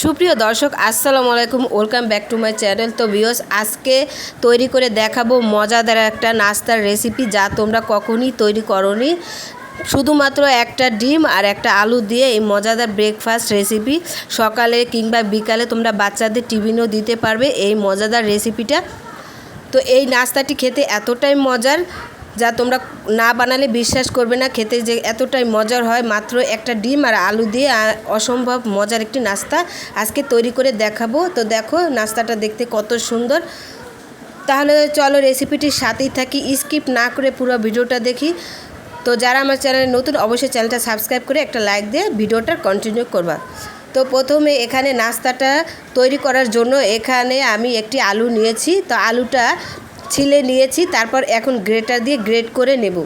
সুপ্রিয় দর্শক, আসসালামু আলাইকুম। Welcome back to my channel তো ভিউস আজকে তৈরি করে দেখাবো মজাদার একটা নাস্তার রেসিপি যা তোমরা কখনই তৈরি করনি। শুধুমাত্র একটা ডিম আর একটা আলু দিয়ে এই মজাদার ব্রেকফাস্ট রেসিপি সকালে কিংবা বিকালে তোমরা বাচ্চাদের টিফিনও দিতে পারবে এই মজাদার রেসিপিটা তো এই নাস্তাটি খেতে এতটাই মজার যা তোমরা না বানালে বিশ্বাস করবে না, খেতে যে এতটাই মজার হয়, মাত্র একটা ডিম আর আলু দিয়ে অসম্ভব মজার একটি নাস্তা আজকে তৈরি করে দেখাবো। তো দেখো নাস্তাটা দেখতে কত সুন্দর। তাহলে চলো রেসিপিটির সাথেই থাকি, স্কিপ না করে পুরো ভিডিওটা দেখি। তো যারা আমার চ্যানেলে নতুন, অবশ্যই চ্যানেলটা সাবস্ক্রাইব করে একটা লাইক দিয়ে ভিডিওটা কন্টিনিউ করবা। তো প্রথমে এখানে নাস্তাটা তৈরি করার জন্য এখানে আমি একটি আলু নিয়েছি। তো আলুটা ছিলে নিয়েছি, তারপর এখন গ্রেটার দিয়ে গ্রেট করে নেব।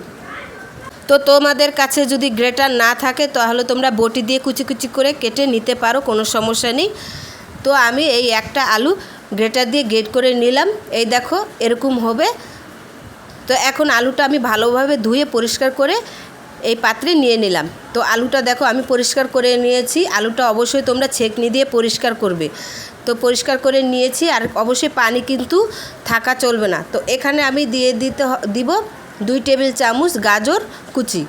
তো তোমাদের কাছে যদি গ্রেটার না থাকে, তাহলে তোমরা বটি দিয়ে কুচি কুচি করে কেটে নিতে পারো, কোনো সমস্যা নেই। তো আমি এই একটা আলু গ্রেটার দিয়ে গ্রেট করে নিলাম। এই দেখো, এরকম হবে। তো এখন আলুটা আমি ভালোভাবে ধুয়ে পরিষ্কার করে এই পাত্রে নিয়ে নিলাম। তো আলুটা দেখো আমি পরিষ্কার করে নিয়েছি। আলুটা অবশ্যই তোমরা ছেঁকনি দিয়ে পরিষ্কার করবে। তো পরিষ্কার করে নিয়েছি আর অবশ্যই পানি কিন্তু থাকা চলবে না। তো এখানে আমি দিয়ে দিতে দিব দুই টেবিল চামচ গাজর কুচি।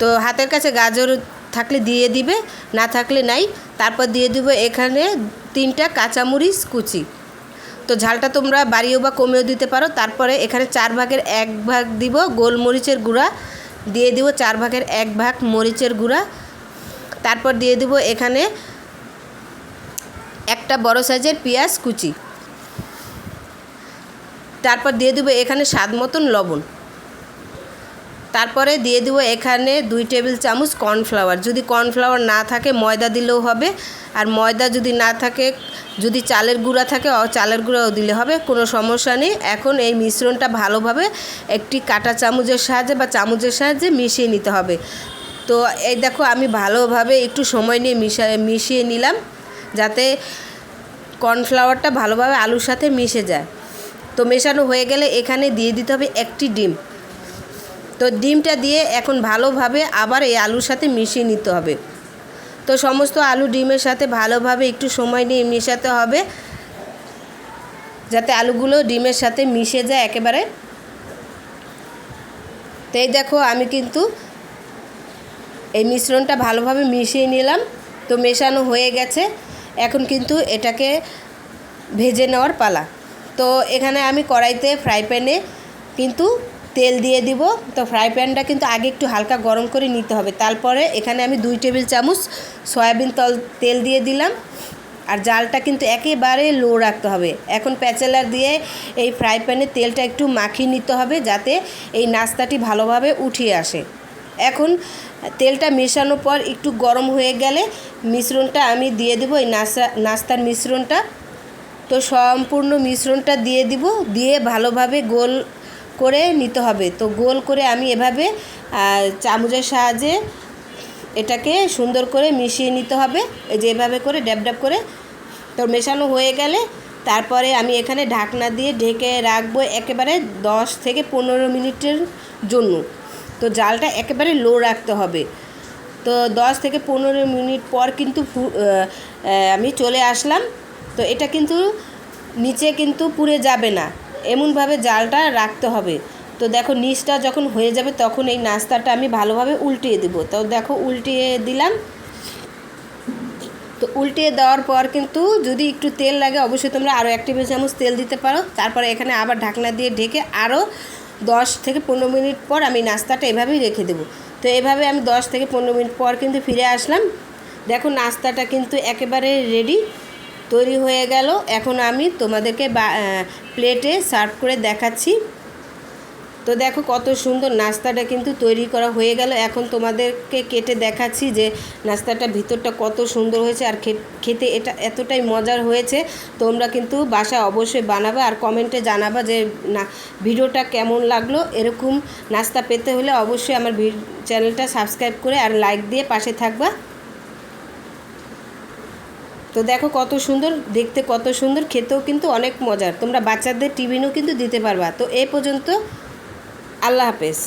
তো হাতের কাছে গাজর থাকলে দিয়ে দিবে, না থাকলে নাই। তারপর দিয়ে দিব এখানে তিনটা কাঁচামরিচ কুচি। তো ঝালটা তোমরা বাড়িয়েও বা কমেও দিতে পারো। তারপরে এখানে চার ভাগের এক ভাগ দিব গোলমরিচের গুঁড়া। দিয়ে দিব চার ভাগের এক ভাগ মরিচের গুঁড়া। তারপর দিয়ে দিব এখানে একটা বড় সাইজের পেঁয়াজ কুচি। তারপর দিয়ে দেবো এখানে স্বাদ মতন লবণ। তারপরে দিয়ে দেবো এখানে দুই টেবিল চামচ কর্নফ্লাওয়ার। যদি কর্নফ্লাওয়ার না থাকে, ময়দা দিলেও হবে। আর ময়দা যদি না থাকে, যদি চালের গুঁড়া থাকে চালের গুঁড়াও দিলে হবে, কোনো সমস্যা নেই। এখন এই মিশ্রণটা ভালোভাবে একটি কাঁটা চামচের সাহায্যে বা চামচের সাহায্যে মিশিয়ে নিতে হবে। তো এই দেখো, আমি ভালোভাবে একটু সময় নিয়ে মিশা, মিশিয়ে নিলাম, যাতে কর্নফ্লাওয়ারটা ভালোভাবে আলুর সাথে মিশে যায়। তো মেশানো হয়ে গেলে এখানে দিয়ে দিতে হবে একটি ডিম। তো ডিমটা দিয়ে এখন ভালোভাবে আবার এই আলুর সাথে মিশিয়ে নিতে হবে। তো সমস্ত আলু ডিমের সাথে ভালোভাবে একটু সময় নিয়ে মেশাতে হবে। যাতে আলুগুলো ডিমের সাথে মিশে যায় একেবারে। তো এই দেখো আমি কিন্তু এই মিশ্রণটা ভালোভাবে মিশিয়ে নিলাম। তো মেশানো হয়ে গেছে। এখন কিন্তু এটাকে ভেজে নেওয়ার পালা। তো এখানে আমি কড়াইতে ফ্রাই প্যানে কিন্তু তেল দিয়ে দিব। তো ফ্রাই প্যানটা কিন্তু আগে একটু হালকা গরম করে নিতে হবে। তারপরে এখানে আমি দুই টেবিল চামচ সয়াবিন তল তেল দিয়ে দিলাম। আর জালটা কিন্তু একেবারে লো রাখতে হবে। এখন প্যাচেলার দিয়ে এই ফ্রাই প্যানে তেলটা একটু মাখিয়ে নিতে হবে যাতে এই নাস্তাটি ভালোভাবে উঠিয়ে আসে। এখন তেলটা মেশানোর পর একটু গরম হয়ে গেলে মিশ্রণটা আমি দিয়ে দেবো এই নাস্তা, নাস্তার মিশ্রণটা। তো সম্পূর্ণ মিশ্রণটা দিয়ে দিব। দিয়ে ভালোভাবে গোল করে নিতে হবে। তো গোল করে আমি এভাবে চামচের সাহায্যে এটাকে সুন্দর করে মিশিয়ে নিতে হবে। এই যে এভাবে করে ড্যাব ড্যাব করে তো মেশানো হয়ে গেলে তারপরে আমি এখানে ঢাকনা দিয়ে ঢেকে রাখব একেবারে দশ থেকে পনেরো মিনিটের জন্য। তো জালটা একেবারে লো রাখতে হবে। তো দশ থেকে পনেরো মিনিট পর কিন্তু আমি চলে আসলাম। তো এটা কিন্তু নিচে কিন্তু পুড়ে যাবে না। এমনভাবে জালটা রাখতে হবে। তো দেখো নিচটা যখন হয়ে যাবে তখন এই নাস্তাটা আমি ভালোভাবে উল্টিয়ে দেবো। তো দেখো উল্টিয়ে দিলাম। তো উল্টিয়ে দেওয়ার পর কিন্তু যদি একটু তেল লাগে অবশ্যই তোমরা আরও এক টেবিল চামচ তেল দিতে পারো। তারপরে এখানে আবার ঢাকনা দিয়ে ঢেকে আরও দশ থেকে পনেরো মিনিট পর আমি নাস্তাটা এভাবেই রেখে দেবো। তো এভাবে আমি দশ থেকে পনেরো মিনিট পর কিন্তু ফিরে আসলাম। দেখো নাস্তাটা কিন্তু একেবারে রেডি তৈরি হয়ে গেল। এখন আমি তোমাদেরকে প্লেটে সার্ভ করে দেখাচ্ছি। তো দেখো কত সুন্দর নাস্তাটা কিন্তু তৈরি করা হয়ে গেল। এখন তোমাদেরকে কেটে দেখাচ্ছি যে নাস্তাটা ভিতরটা কত সুন্দর হয়েছে আর খেতে এটা এতটাই মজার হয়েছে। তোমরা কিন্তু বাসা অবশ্যই বানাবে আর কমেন্টে জানাবা যে, না, ভিডিওটা কেমন লাগল? এরকম নাস্তা পেতে হলে অবশ্যই আমার চ্যানেলটা সাবস্ক্রাইব করে আর লাইক দিয়ে পাশে থাকবা। তো দেখো কত সুন্দর, দেখতে কত সুন্দর, খেতেও কিন্তু অনেক মজার। তোমরা বাচ্চাদের টিফিনও কিন্তু দিতে পারবা। তো এ পর্যন্ত আল্লাহ হাফেজ।